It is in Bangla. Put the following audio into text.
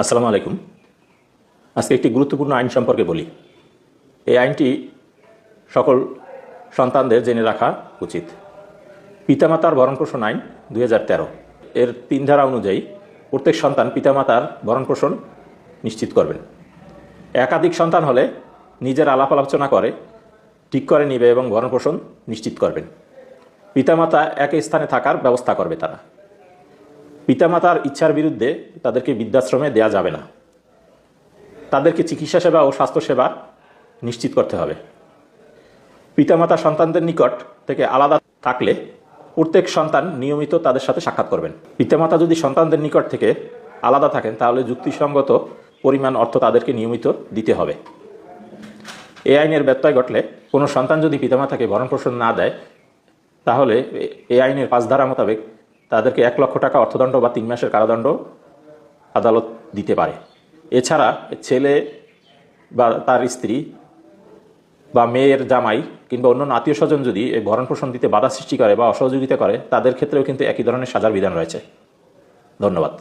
আসসালামু আলাইকুম। আজকে একটি গুরুত্বপূর্ণ আইন সম্পর্কে বলি। এই আইনটি সকল সন্তানদের জেনে রাখা উচিত। পিতামাতার ভরণপোষণ আইন দু হাজার তেরো। এর তিন ধারা অনুযায়ী প্রত্যেক সন্তান পিতামাতার ভরণপোষণ নিশ্চিত করবেন। একাধিক সন্তান হলে নিজের আলাপ আলোচনা করে, ঠিক করে নিবে এবং ভরণপোষণ নিশ্চিত করবেন। পিতামাতা একই স্থানে থাকার ব্যবস্থা করবে তারা। পিতামাতার ইচ্ছার বিরুদ্ধে তাদেরকে বৃদ্ধাশ্রমে দেয়া যাবে না। তাদেরকে চিকিৎসা সেবা ও স্বাস্থ্যসেবা নিশ্চিত করতে হবে। পিতামাতা সন্তানদের নিকট থেকে আলাদা থাকলে প্রত্যেক সন্তান নিয়মিত তাদের সাথে সাক্ষাৎ করবেন। পিতামাতা যদি সন্তানদের নিকট থেকে আলাদা থাকেন, তাহলে যুক্তিসঙ্গত পরিমাণ অর্থ তাদেরকে নিয়মিত দিতে হবে। এ আইনের ব্যত্যয় ঘটলে কোনো সন্তান যদি পিতামাতাকে ভরণপোষণ না দেয়, তাহলে এ- আইনের পাঁচ ধারা মোতাবেক তাদেরকে এক লক্ষ টাকা অর্থদণ্ড বা তিন মাসের কারাদণ্ড আদালত দিতে পারে। এছাড়া ছেলে বা তার স্ত্রী বা মেয়ের জামাই কিংবা অন্য আত্মীয় স্বজন যদি এই ভরণ পোষণ দিতে বাধা সৃষ্টি করে বা অসহযোগিতা করে, তাদের ক্ষেত্রেও কিন্তু একই ধরনের সাজার বিধান রয়েছে। ধন্যবাদ।